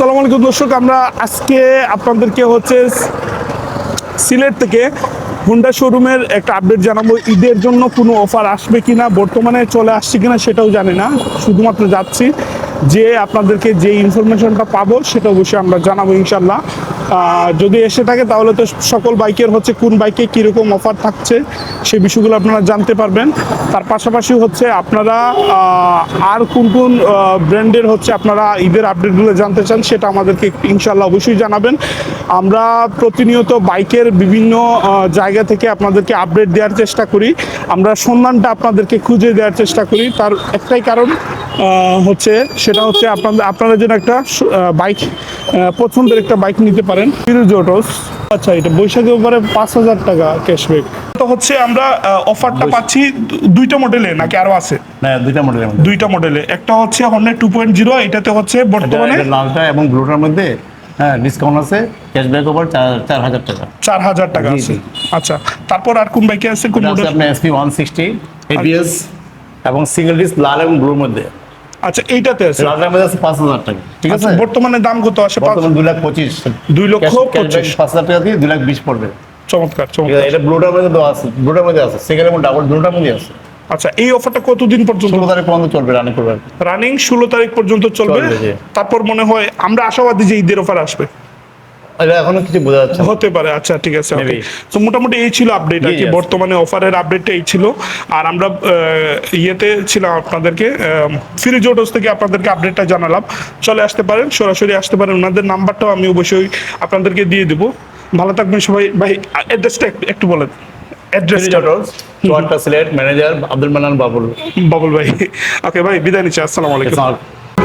আসসালামু আলাইকুম দর্শক, আমরা আজকে আপনাদেরকে হচ্ছে সিলেট থেকে হুন্ডা শোরুমের একটা আপডেট জানাব। ঈদের জন্য কোনো অফার আসবে কি না বর্তমানে চলে আসছে কি না সেটাও জানে না। শুধুমাত্র যাচ্ছি যে আপনাদেরকে যে ইনফরমেশনটা পাবো সেটা অবশ্যই আমরা জানাব ইনশাল্লাহ যদি এসে থাকে, তাহলে তো সকল বাইকের হচ্ছে কোন বাইকে কীরকম অফার থাকছে, সেই বিষয়গুলো আপনারা জানতে পারবেন। তার পাশাপাশি হচ্ছে আপনারা আর কোন কোন ব্র্যান্ডের হচ্ছে আপনারা ঈদের আপডেটগুলো জানতে চান, সেটা আমাদেরকে ইনশাল্লাহ অবশ্যই জানাবেন। আমরা প্রতিনিয়ত বাইকের বিভিন্ন জায়গা থেকে আপনাদেরকে আপডেট দেওয়ার চেষ্টা করি। আমরা সন্ধানটা আপনাদেরকে খুঁজে দেওয়ার চেষ্টা করি। তার একটাই কারণ হচ্ছে সেটা হচ্ছে আপনাদের আপনারা যেন একটা বাইক পছন্দের একটা বাইক নিতে পারেন। আচ্ছা এটা বৈশাখের উপরে পাঁচ হাজার টাকা ক্যাশব্যাক তো হচ্ছে আমরা অফারটা পাচ্ছি দুইটা মডেলে নাকি আরও আছে? না দুইটা মডেলের দুইটা মডেলে একটা হচ্ছে হর্নের টু পয়েন্ট জিরো এটাতে হচ্ছে বর্তমানে লালটা এবং ব্লুটার মধ্যে হ্যাঁ ডিসকাউন্ট আছে ক্যাশব্যাক ওভার চার চার হাজার টাকা। চার হাজার টাকা আছে। আচ্ছা তারপর আর কোন বাইকে আছে? কোন মডেল আপনার এসপি ওয়ান সিক্সটি এবিএস এবং সিঙ্গেল ডিস্ক লাল এবং ব্লুর মধ্যে। আচ্ছা এইটাতে আছে। মধ্যে আছে পাঁচ হাজার টাকা। ঠিক আছে? বর্তমানে দাম কত? আছে বর্তমানে দুই লাখ পঁচিশ। দুই লক্ষ পঁচিশ। পাঁচ হাজার টাকা দিয়ে দুই লাখ বিশ পড়বে। চমৎকার চমৎকার। এটা ব্লুটার মধ্যে দেওয়া আছে। ব্লুটার মধ্যে আছে। সেকেন্ড এবং ডাবল ব্লুটার মধ্যে আছে। আচ্ছা এই অফারটা কতদিন পর্যন্ত? ষোলো তারিখ পর্যন্ত চলবে রানিং করবে। রানিং ষোলো তারিখ পর্যন্ত চলবে। তারপর মনে হয় আমরা আশাবাদী যে ঈদের অফার আসবে। এখনও কিছু বোঝা যাচ্ছে হতে পারে আচ্ছা ঠিক আছে Maybe. তো মোটামুটি এই ছিল আপডেট আর কি। বর্তমানে অফারের আপডেটটা এই ছিল। আর আমরা ইয়েতে ছিলাম আপনাদেরকে ফিরিজ অটোস থেকে আপনাদেরকে আপডেটটা জানালাম। চলে আসতে পারেন সরাসরি আসতে পারেন। ওনাদের নাম্বারটাও আমি অবশ্যই আপনাদেরকে দিয়ে দেবো। ভালো থাকবেন সবাই। ভাই অ্যাড্রেসটা একটু বলেন। অ্যাড্রেসটা চুয়াট্টা সিলেট ম্যানেজার আব্দুল মান্নান বাবুল। বাবুল ভাই। ওকে ভাই বিদায় নিচ্ছি। আসসালামু আলাইকুম।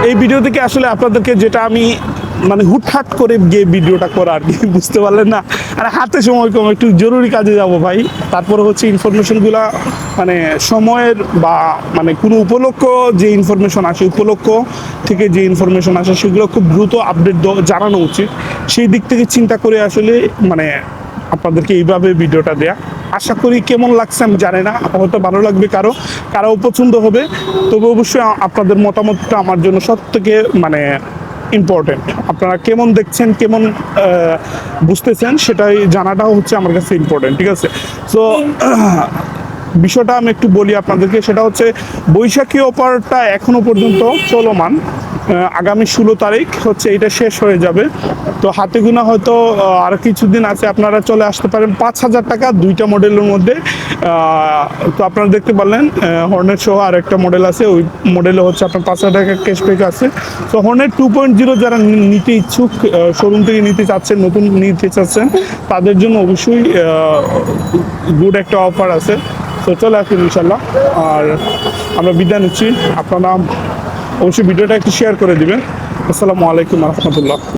এই ভিডিও থেকে আসলে আপনাদেরকে যেটা আমি মানে হুটহাট করে গিয়ে ভিডিওটা করা আর কি, বুঝতে পারলেন না? আর হাতে সময় কম, একটু জরুরি কাজে যাব ভাই। তারপরে হচ্ছে ইনফরমেশনগুলো মানে সময়ের বা মানে কোনো উপলক্ষ যে ইনফরমেশন আসে, উপলক্ষ থেকে যে ইনফরমেশন আসে, সেগুলো খুব দ্রুত আপডেট জানানো উচিত। সেই দিক থেকে চিন্তা করে আসলে মানে আপনাদেরকে এইভাবে ভিডিওটা দেয়া। আশা করি কেমন লাগছে আমি জানি না, হয়তো ভালো লাগবে কারও কারও পছন্দ হবে। তবে অবশ্যই আপনাদের মতামতটা আমার জন্য সব থেকে মানে ইম্পর্টেন্ট আপনারা কেমন দেখছেন, কেমন বুঝতেছেন, সেটাই জানাটাও হচ্ছে আমার কাছে ইম্পর্টেন্ট ঠিক আছে? সো বিষয়টা আমি একটু বলি আপনাদেরকে, সেটা হচ্ছে বৈশাখী অফারটা এখনও পর্যন্ত চলমান। আগামী ষোলো তারিখ হচ্ছে এটা শেষ হয়ে যাবে। তো হাতে গোনা হয়তো আর কিছুদিন আছে, আপনারা চলে আসতে পারেন পাঁচ হাজার টাকা দুইটা মডেলের মধ্যে। তো আপনারা দেখতে পারলেন হর্নেট সহ আর একটা মডেল আছে, ওই মডেলে হচ্ছে আপনার পাঁচ হাজার টাকা ক্যাশব্যাক আছে। তো হর্নেট টু পয়েন্ট জিরো যারা নিতে ইচ্ছুক শোরুম থেকে নিতে চাচ্ছেন, নতুন নিতে চাচ্ছেন, তাদের জন্য অবশ্যই গুড একটা অফার আছে। তো চলে আসুন ইনশাল্লাহ আর আমরা বিদায় নিচ্ছি। আপনারা অবশ্যই ভিডিওটা একটু শেয়ার করে দিবেন। আসসালামু আলাইকুম রহমতুল্লাহ।